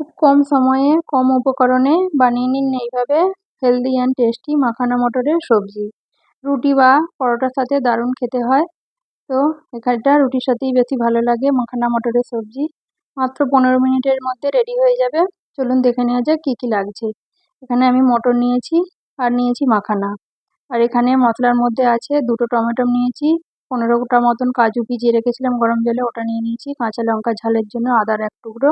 খুব কম সময়ে, কম উপকরণে বানিয়ে নিন এইভাবে হেলদি অ্যান্ড টেস্টি মাখানা মটরের সবজি। রুটি বা পরোটার সাথে দারুণ খেতে হয়। তো এখানটা রুটির সাথেই বেশি ভালো লাগে মাখানা মটরের সবজি। মাত্র পনেরো মিনিটের মধ্যে রেডি হয়ে যাবে। চলুন দেখে নেওয়া যাক কী কী লাগছে। এখানে আমি মটর নিয়েছি আর নিয়েছি মাখানা। আর এখানে মশলার মধ্যে আছে দুটো টমেটো নিয়েছি। পনেরোটা মতন কাজু ভিজিয়ে রেখেছিলাম গরম জলে, ওটা নিয়ে নিয়েছি। কাঁচা লঙ্কা ঝালের জন্য আদার এক টুকরো।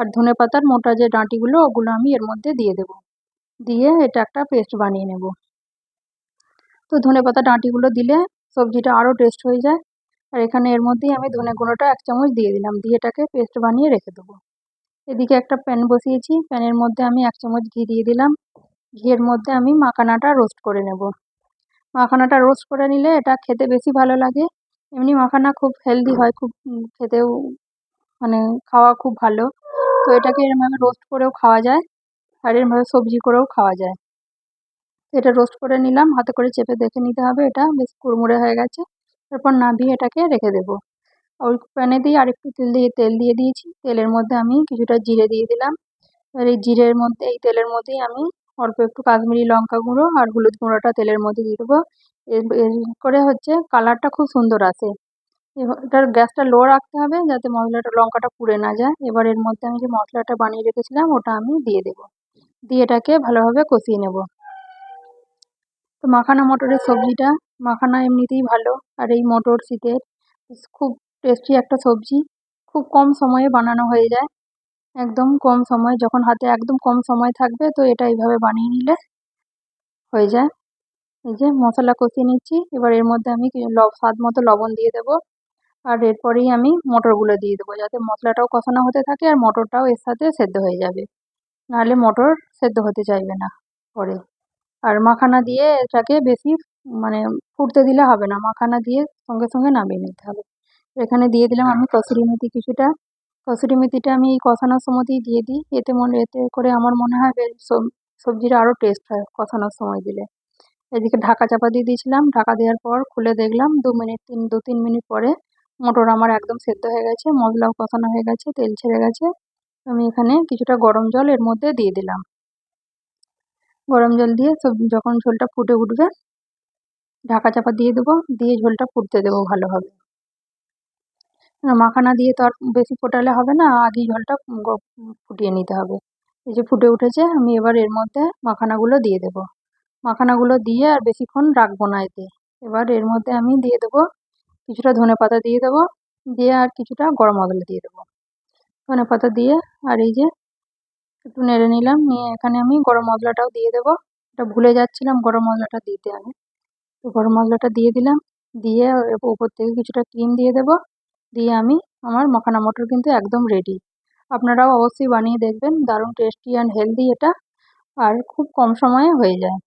আর ধনে পাতার মোটা যে ডাঁটিগুলো, ওগুলো আমি এর মধ্যে দিয়ে দেবো। দিয়ে এটা একটা পেস্ট বানিয়ে নেব। তো ধনে পাতা ডাঁটিগুলো দিলে সবজিটা আরও টেস্ট হয়ে যায়। আর এখানে এর মধ্যেই আমি ধনে গুঁড়োটা এক চামচ দিয়ে দিলাম। দিয়ে এটাকে পেস্ট বানিয়ে রেখে দেবো। এদিকে একটা প্যান বসিয়েছি। প্যানের মধ্যে আমি এক চামচ ঘি দিয়ে দিলাম। ঘিয়ের মধ্যে আমি মাখানাটা রোস্ট করে নেব। মাখানাটা রোস্ট করে নিলে এটা খেতে বেশি ভালো লাগে। এমনি মাখানা খুব হেলদি হয়, খুব খেতেও মানে খাওয়া খুব ভালো। তো এটাকে এরমভাবে রোস্ট করেও খাওয়া যায় আর এরমভাবে সবজি করেও খাওয়া যায়। এটা রোস্ট করে নিলাম, হাতে করে চেপে দেখে নিতে হবে এটা, বেশ কুড়মুড়ে হয়ে গেছে। তারপর নামিয়ে এটাকে রেখে দেবো। ওই প্যানে দিয়ে আরেকটু তেল দিয়ে তেল দিয়ে দিয়েছি। তেলের মধ্যে আমি কিছুটা জিরে দিয়ে দিলাম। আর এই জিরের মধ্যে, এই তেলের মধ্যেই আমি অল্প একটু কাশ্মীরি লঙ্কা গুঁড়ো আর হলুদ গুঁড়োটা তেলের মধ্যে দিয়ে দেবো। এর করে হচ্ছে কালারটা খুব সুন্দর আসে। এটার গ্যাসটা লো রাখতে হবে যাতে মশলাটা লঙ্কাটা পুড়ে না যায়। এবার এর মধ্যে আমি যে মশলাটা বানিয়ে রেখেছিলাম, ওটা আমি দিয়ে দেবো। দিয়ে এটাকে ভালোভাবে কষিয়ে নেব। তো মাখানা মটরের সবজিটা, মাখানা এমনিতেই ভালো। আর এই মটর শীতের খুব টেস্টি একটা সবজি। খুব কম সময়ে বানানো হয়ে যায়। একদম কম সময়, যখন হাতে একদম কম সময় থাকবে, তো এটা এইভাবে বানিয়ে নিলে হয়ে যায়। এই যে মশলা কষিয়ে নিচ্ছি। এবার এর মধ্যে আমি স্বাদ মতো লবণ দিয়ে দেবো। আর এরপরেই আমি মটরগুলো দিয়ে দেবো, যাতে মশলাটাও কষানো হতে থাকে আর মটরটাও এর সাথে সেদ্ধ হয়ে যাবে। নাহলে মটর সেদ্ধ হতে চাইবে না পরে। আর মাখানা দিয়ে এটাকে বেশি মানে ফুটতে দিলে হবে না, মাখানা দিয়ে সঙ্গে সঙ্গে নামিয়ে নিতে হবে। এখানে দিয়ে দিলাম আমি কসুরি মেথি কিছুটা। কসুরি মেথিটা আমি এই কষানোর সময়তেই দিয়ে দিই, এতে মনে, এতে করে আমার মনে হয় সবজিটা আরও টেস্ট হয় কষানোর সময় দিলে। এদিকে ঢাকা চাপা দিয়ে দিয়েছিলাম, ঢাকা দেওয়ার পর খুলে দেখলাম দু মিনিট, তিন, দু, তিন মিনিট পরে মটর আমার একদম সেদ্ধ হয়ে গেছে, মশলাও কষানো হয়ে গেছে, তেল ছেড়ে গেছে। আমি এখানে কিছুটা গরম জল এর মধ্যে দিয়ে দিলাম। গরম জল দিয়ে সব যখন ঝোলটা ফুটে উঠবে, ঢাকা চাপা দিয়ে দেবো, দিয়ে ঝোলটা ফুটতে দেবো ভালোভাবে। মাখানা দিয়ে তো আর বেশি ফোটালে হবে না, আগেই ঝোলটা ফুটিয়ে নিতে হবে। এই যে ফুটে উঠেছে, আমি এবার এর মধ্যে মাখানাগুলো দিয়ে দেব। মাখানাগুলো দিয়ে আর বেশিক্ষণ রাখব না এতে। এবার এর মধ্যে আমি দিয়ে দেবো কিছুটা ধনে পাতা দিয়ে দেবো, দিয়ে আর কিছুটা গরম মশলা দিয়ে দেবো। ধনে পাতা দিয়ে আর এই যে একটু নেড়ে নিলাম, নিয়ে এখানে আমি গরম মশলাটাও দিয়ে দেবো। এটা ভুলে যাচ্ছিলাম গরম মশলাটা দিতে আমি। তো গরম মশলাটা দিয়ে দিলাম, দিয়ে উপর থেকে কিছুটা ক্রিম দিয়ে দেবো। দিয়ে আমি আমার মাখানা মটর কিন্তু একদম রেডি আপনারাও অবশ্যই বানিয়ে দেখবেন, দারুণ টেস্টি অ্যান্ড হেলদি এটা। আর খুব কম সময়ে হয়ে যায়।